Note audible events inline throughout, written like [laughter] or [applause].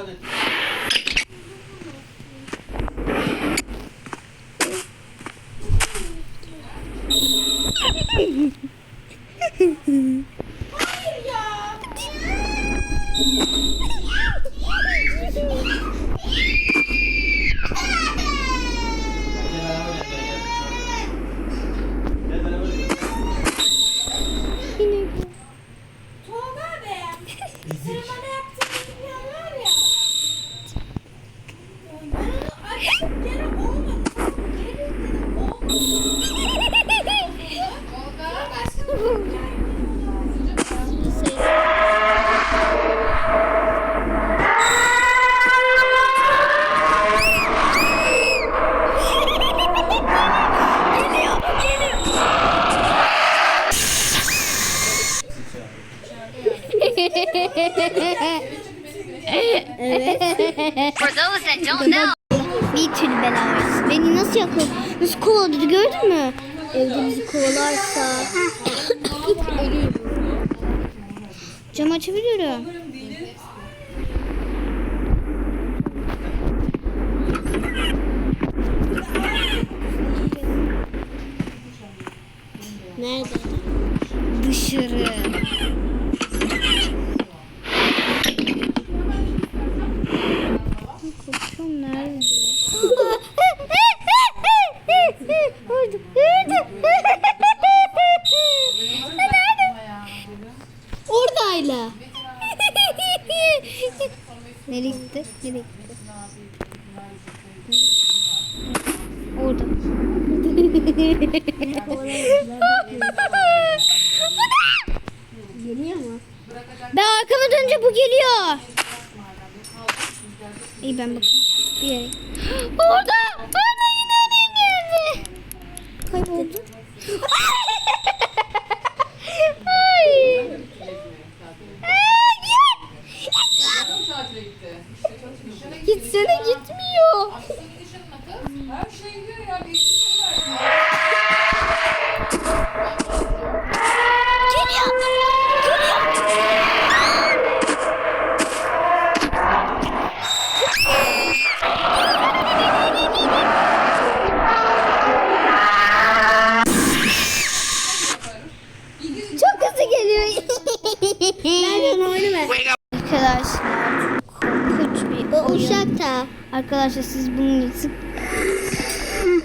が出てる。Bir türlü belamız. Beni nasıl yakaladı? Nasıl kovaladı gördün mü? Evde bizi kovalarsa ölüyorum. [laughs] Cam açabiliyorum. Nerede? Dışarı. Orada, [laughs] orada. Oradayla. [laughs] Nereye gitti? Nereye gitti? Orada. Geliyor mu? Ben arkama bu geliyor. İyi ben bakayım. Bir. [gasps] Orada! Kayboldu. Geliyor. Nereden oynama. Arkadaşlar korkunç bir O uşakta. Arkadaşlar siz bunu sık...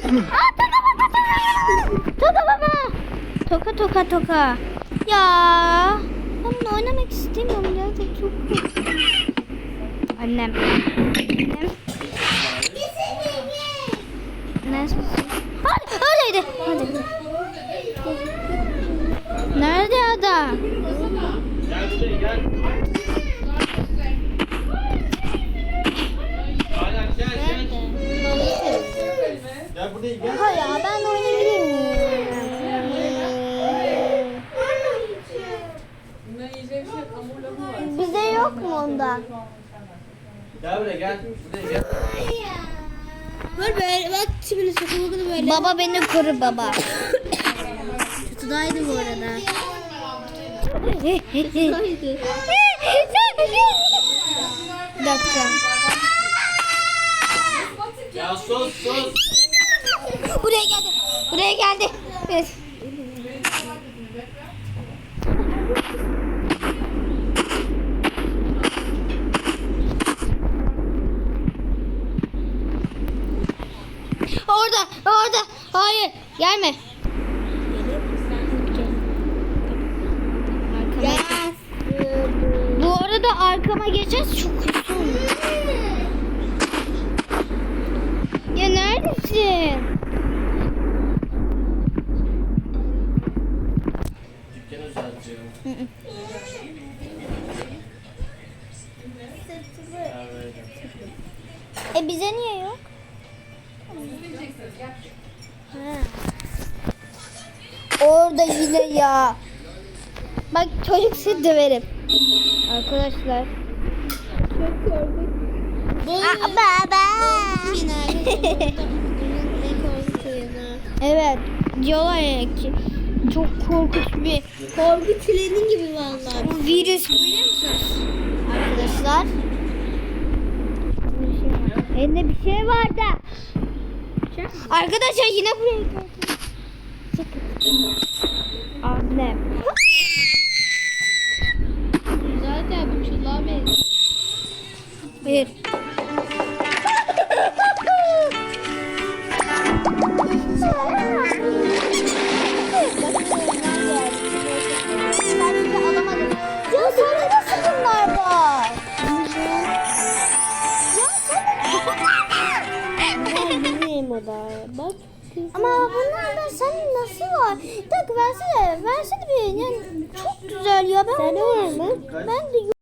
Aa, toka baba toka. Toka baba. Toka toka toka. Ya. Ben bunu oynamak istemiyorum ya. Çok. Annem. Annem. Nerede? Hadi, oradaydı. Hadi. Nerede adam? Gel buraya gel. Aynen gel gel. Gel buraya gel. Hayır ben oynayabilir miyim? Bize yok mu ondan? Gel buraya gel. Buraya gel. Böyle böyle bak şimdi sakın böyle. Baba beni koru baba. Kutudaydı bu arada. Bir dakika. Ya sus sus. Buraya geldi. Buraya geldi. Evet. Orada, orada. Hayır, gelme. Arkama. Bu arkama geçeceğiz çok olur. Ya neredesin? Dükkanı. Evet. E bize niye yok? Ha. Orada yine ya. Bak çocuk sizi döverim. Arkadaşlar. Baba. evet. Diyorlar ya ki çok korkunç bir Korku treni gibi vallahi. bu virüs biliyor musunuz? Arkadaşlar. Elinde bir şey vardı. Arkadaşlar yine buraya geldi. Annem. Bir. Ya sende nasıl bunlar var? Ya sen o da. Bak. Ama bunlardan sen nasıl var? Dakika versene. Versene bir. Yani çok güzel ya. Ben Sende var mı? Ben de